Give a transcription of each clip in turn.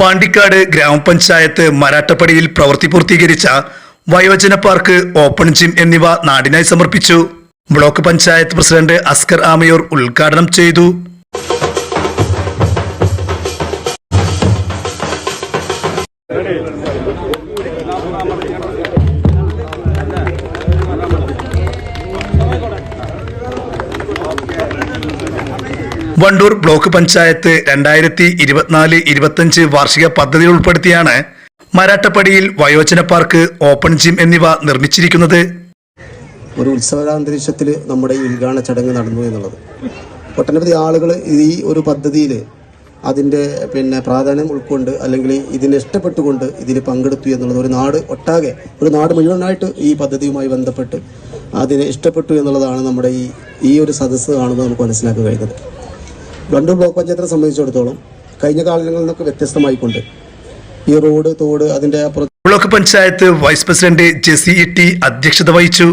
പാണ്ടിക്കാട് ഗ്രാമപഞ്ചായത്ത് മരാട്ടപ്പടിയിൽ പ്രവൃത്തി പൂർത്തീകരിച്ച വയോജന പാർക്ക് ഓപ്പൺ ജിം എന്നിവ നാടിനായി സമർപ്പിച്ചു. ബ്ലോക്ക് പഞ്ചായത്ത് പ്രസിഡന്റ് അസ്കർ ആമയൂർ ഉദ്ഘാടനം ചെയ്തു. വണ്ടൂർ ബ്ലോക്ക് പഞ്ചായത്ത് രണ്ടായിരത്തി ഇരുപത്തിനാല് ഇരുപത്തഞ്ച് വാർഷിക പദ്ധതി ഉൾപ്പെടുത്തിയാണ് മരാട്ടപ്പടിയിൽ വയോജന പാർക്ക് ഓപ്പൺ ജിം എന്നിവ നിർമ്മിച്ചിരിക്കുന്നത്. ഒരു ഉത്സവാന്തരീക്ഷത്തിൽ നമ്മുടെ ഈ ഉദ്ഘാടന ചടങ്ങ് നടന്നു എന്നുള്ളത്. ഒട്ടനവധി ആളുകൾ ഈ ഒരു പദ്ധതിയിൽ അതിന്റെ പിന്നെ പ്രാധാന്യം ഉൾക്കൊണ്ട് അല്ലെങ്കിൽ ഇതിനെ ഇഷ്ടപ്പെട്ടുകൊണ്ട് ഇതിൽ പങ്കെടുത്തു എന്നുള്ളത് ഒരു നാട് ഒട്ടാകെ ഒരു നാട് മുഴുവനായിട്ട് ഈ പദ്ധതിയുമായി ബന്ധപ്പെട്ട് അതിനെ ഇഷ്ടപ്പെട്ടു എന്നുള്ളതാണ് നമ്മുടെ ഈ ഈ ഒരു സദസ്സ് കാണുമ്പോൾ നമുക്ക് മനസ്സിലാക്കാൻ കഴിയുന്നത്. വണ്ടൂർ ബ്ലോക്ക് പഞ്ചായത്തിനെ സംബന്ധിച്ചിടത്തോളം കഴിഞ്ഞ കാലങ്ങളിൽ നിന്നൊക്കെ വ്യത്യസ്തമായിക്കൊണ്ട് ഈ റോഡ് തോട് അതിന്റെ block panchayat vice president Jessy T അധ്യക്ഷത വഹിച്ചു.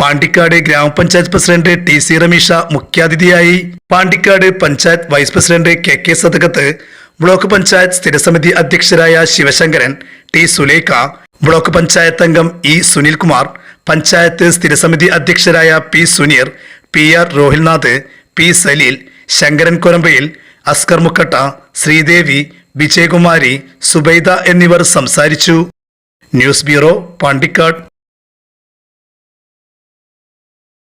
പാണ്ടിക്കാട് ഗ്രാമപഞ്ചായത്ത് പ്രസിഡന്റ് ടി സി റമീഷ മുഖ്യാതിഥിയായി. Pandikkad panchayat vice president K K Sadakath block panchayat സ്ഥിരസമിതി അധ്യക്ഷരായ ശിവശങ്കരൻ ടി സുലേഖ ബ്ലോക്ക് പഞ്ചായത്ത് അംഗം ഇ സുനിൽകുമാർ പഞ്ചായത്ത് സ്ഥിരസമിതി അധ്യക്ഷരായ P Suneer P R Rohilnath P Saleel Sankaran Korambayil Askar Mukkatta Sreedevi Vijayakumari Subaida എന്നിവർ സംസാരിച്ചു. News bureau Pandikkad.